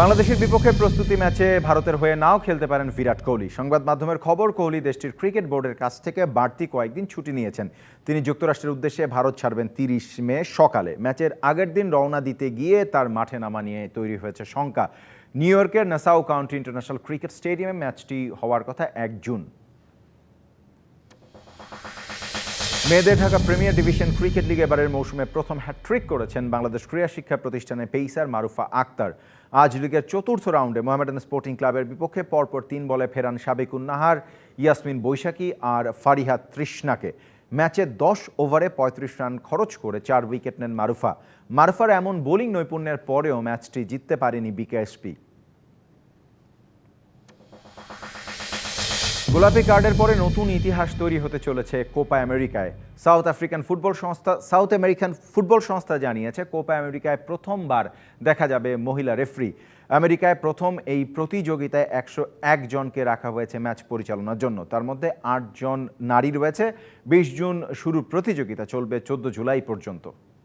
বাংলাদেশের বিপক্ষে প্রস্তুতি ম্যাচে ভারতের হয়ে নাও খেলতে পারেন বিরাট কোহলি। সংবাদ মাধ্যমের খবর, কোহলি দেশটির ক্রিকেট বোর্ডের কাছ থেকে বাড়তি কয়েকদিন ছুটি নিয়েছেন। তিনি যুক্তরাষ্ট্রের উদ্দেশ্যে ভারত ছাড়বেন তিরিশ মে সকালে। ম্যাচের আগের দিন রওনা দিতে গিয়ে তার মাঠে নামা নিয়ে তৈরি হয়েছে শঙ্কা। নিউ ইয়র্কের নাসাউ কাউন্টি ইন্টারন্যাশনাল ক্রিকেট স্টেডিয়ামে ম্যাচটি হওয়ার কথা এক জুন। মেয়েদের Dhaka premier division cricket league এবারের মৌসুমে প্রথম হ্যাট্রিক করেছেন বাংলাদেশ ক্রীড়া শিক্ষা প্রতিষ্ঠানের পেইসার মারুফা আক্তার। আজ লিগের চতুর্থ রাউন্ডে মোহামেডান স্পোর্টিং ক্লাবের বিপক্ষে পরপর তিন বলে ফেরান সাবেকুন নাহার ইয়াসমিন বৈশাখী আর ফারিহা তৃষ্ণাকে। ম্যাচে দশ ওভারে পঁয়ত্রিশ রান খরচ করে চার উইকেট নেন মারুফা। মারুফার এমন বোলিং নৈপুণ্যের পরেও ম্যাচটি জিততে পারেনি বিকেএসপি। গোলাপি কার্ডের পরে নতুন ইতিহাস তৈরি হতে চলেছে কোপা আমেরিকায়। সাউথ আফ্রিকান ফুটবল সংস্থা, সাউথ আমেরিকান ফুটবল সংস্থা জানিয়েছে, কোপা আমেরিকায় প্রথমবার দেখা যাবে মহিলা রেফরি। আমেরিকায় প্রথম এই প্রতিযোগিতায় একশো এক জনকে রাখা হয়েছে ম্যাচ পরিচালনার জন্য। তার মধ্যে আটজন নারী রয়েছে। বিশ জুন শুরু প্রতিযোগিতা চলবে চোদ্দ জুলাই পর্যন্ত।